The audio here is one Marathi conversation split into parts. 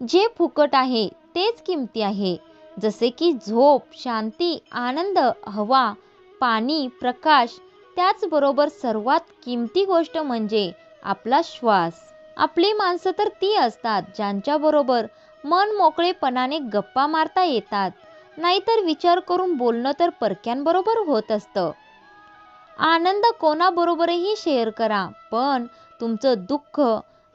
जे फुकट आहे तेच किमती आहे. जसे की झोप शांती आनंद हवा पाणी प्रकाश त्याचबरोबर सर्वात किमती गोष्ट म्हणजे आपला श्वास. आपली माणसं तर ती असतात ज्यांच्याबरोबर मन मोकळेपणाने गप्पा मारता येतात. नाहीतर विचार करून बोलणं तर परक्यांबरोबर होत असतं. आनंद कोणाबरोबरही शेअर करा पण तुमचं दुःख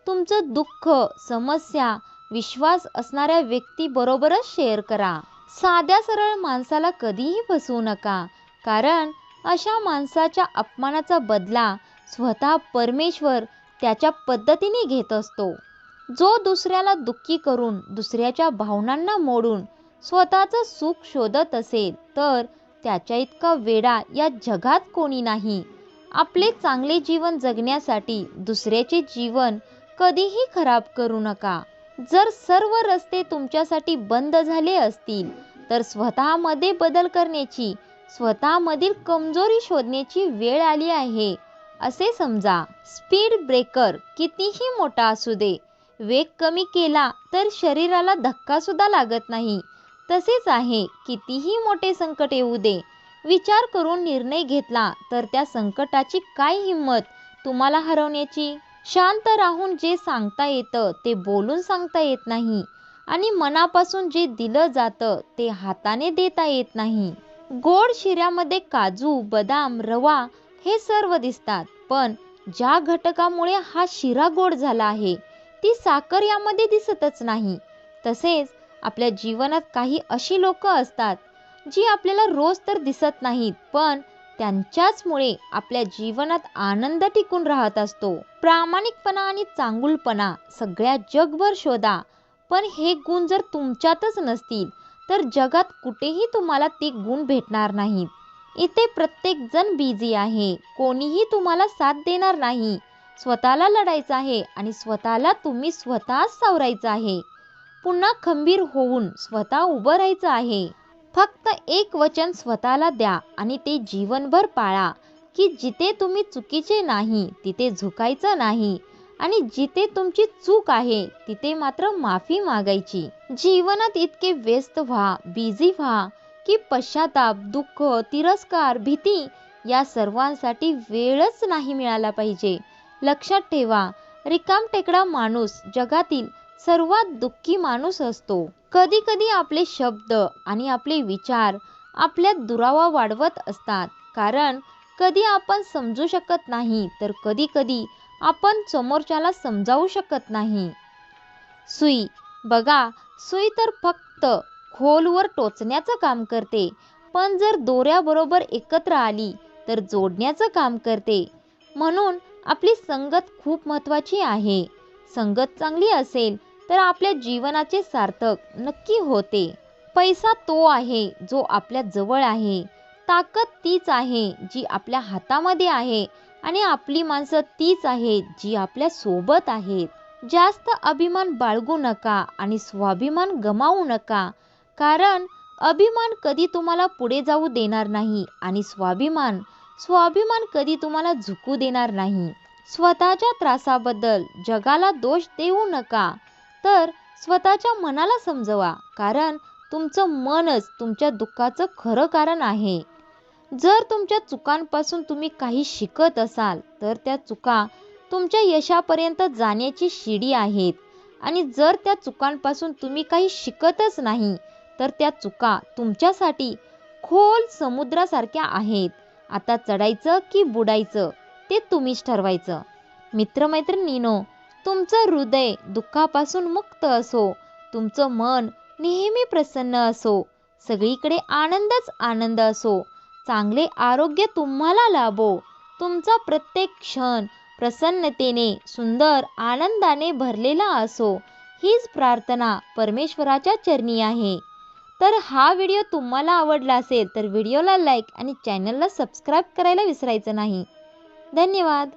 तुमचं दुःख समस्या विश्वास असणाऱ्या व्यक्तीबरोबरच शेअर करा. साध्या सरळ माणसाला कधीही फसवू नका. कारण अशा माणसाच्या अपमानाचा बदला स्वतः परमेश्वर त्याच्या पद्धतीने घेत असतो. जो दुसऱ्याला दुःखी करून दुसऱ्याच्या भावनांना मोडून स्वतःचं सुख शोधत असेल तर त्याच्या इतका वेडा या जगात कोणी नाही. आपले चांगले जीवन जगण्यासाठी दुसऱ्याचे जीवन कधीही खराब करू नका. जर सर्व रस्ते तुमच्यासाठी बंद झाले असतील तर स्वतःमध्ये बदल करण्याची स्वतःमधील कमजोरी शोधण्याची वेळ आली आहे. असे समजा स्पीड ब्रेकर कितीही मोठा असू दे वेग कमी केला तर शरीराला धक्का सुद्धा लागत नाही. तसेच आहे कितीही मोठे संकट येऊ दे विचार करून निर्णय घेतला तर त्या संकटाची काय हिंमत तुम्हाला हरवण्याची? शांत राहून जे सांगता येतं ते बोलून सांगता येत नाही. आणि मनापासून जे दिलं जातं ते हाताने देता येत नाही. गोड शिऱ्यामध्ये काजू बदाम रवा हे सर्व दिसतात. पण ज्या घटकामुळे हा शिरा गोड झाला आहे ती साखर यामध्ये दिसतच नाही. तसेच आपल्या जीवनात काही अशी लोक असतात जी आपल्याला रोज तर दिसत नाहीत पण त्यांच्याचमुळे आपल्या जीवनात आनंद टिकून राहत असतो. प्रामाणिकपणा आणि चांगुलपणा सगळ्या जगभर शोधा. पण हे गुण जर तुमच्यातच नसतील तर जगात कुठेही तुम्हाला ते गुण भेटणार नाहीत. इथे प्रत्येक जण बिझी आहे. कोणीही तुम्हाला साथ देणार नाही. स्वतःला लढायचं आहे आणि स्वतःला तुम्ही स्वतःच सावरायचं आहे. पुन्हा खंबीर होऊन स्वतः उभं राहायचं आहे. फक्त एक वचन स्वतःला द्या आणि ते जीवनभर पाळा की जिथे तुम्ही चुकीचे नाही तिथे झुकायचं नाही. आणि जिथे तुमची चूक आहे तिथे मात्र माफी मागायची. जीवनात इतके व्यस्त व्हा बिझी व्हा की पश्चाताप दुःख तिरस्कार भीती या सर्वांसाठी वेळच नाही मिळाला पाहिजे. लक्षात ठेवा रिकाम टेकडा माणूस जगातील सर्वात दुःखी माणूस असतो. कधी कधी आपले शब्द आणि आपले विचार आपल्यात दुरावा वाढवत असतात. कारण कधी आपण समजू शकत नाही तर कधी कधी आपण समोरच्याला समजावू शकत नाही. सुई. बघा सुई तर फक्त खोलवर टोचण्याचं काम करते. पण जर दोऱ्याबरोबर एकत्र आली तर जोडण्याचं काम करते. म्हणून आपली संगत खूप महत्त्वाची आहे. संगत चांगली असेल तर आपल्या जीवनाचे सार्थक नक्की होते. पैसा तो आहे जो आपल्या जवळ आहे. ताकद तीच आहे जी आपल्या हातामध्ये आहे आणि आपली माणसं तीच आहेत जी आपल्यासोबत आहेत. जास्त अभिमान बाळगू नका आणि स्वाभिमान गमावू नका. कारण अभिमान कधी तुम्हाला पुढे जाऊ देणार नाही आणि स्वाभिमान स्वाभिमान कधी तुम्हाला झुकू देणार नाही. स्वतःच्या त्रासाबद्दल जगाला दोष देऊ नका. तर स्वतःच्या मनाला समजवा. कारण तुमचं मनच तुमच्या दुःखाचं खरं कारण आहे. जर तुमच्या चुकांपासून तुम्ही काही शिकत असाल तर त्या चुका तुमच्या यशापर्यंत जाण्याची शिडी आहेत. आणि जर त्या चुकांपासून तुम्ही काही शिकतच नाही तर त्या चुका तुमच्यासाठी खोल समुद्रासारख्या आहेत. आता चढायचं की बुडायचं ते तुम्हीच ठरवायचं. मित्रमैत्रिणीनो तुमचं हृदय दुःखापासून मुक्त असो. तुमचं मन नेहमी प्रसन्न असो. सगळीकडे आनंदच आनंद असो. चांगले आरोग्य तुम्हाला लाभो. तुमचा प्रत्येक क्षण प्रसन्नतेने सुंदर आनंदाने भरलेला असो. हीच प्रार्थना परमेश्वराच्या चरणी आहे. तर हा व्हिडिओ तुम्हाला आवडला असेल तर व्हिडिओला लाईक आणि चॅनलला सबस्क्राईब करायला विसरायचं नाही. धन्यवाद.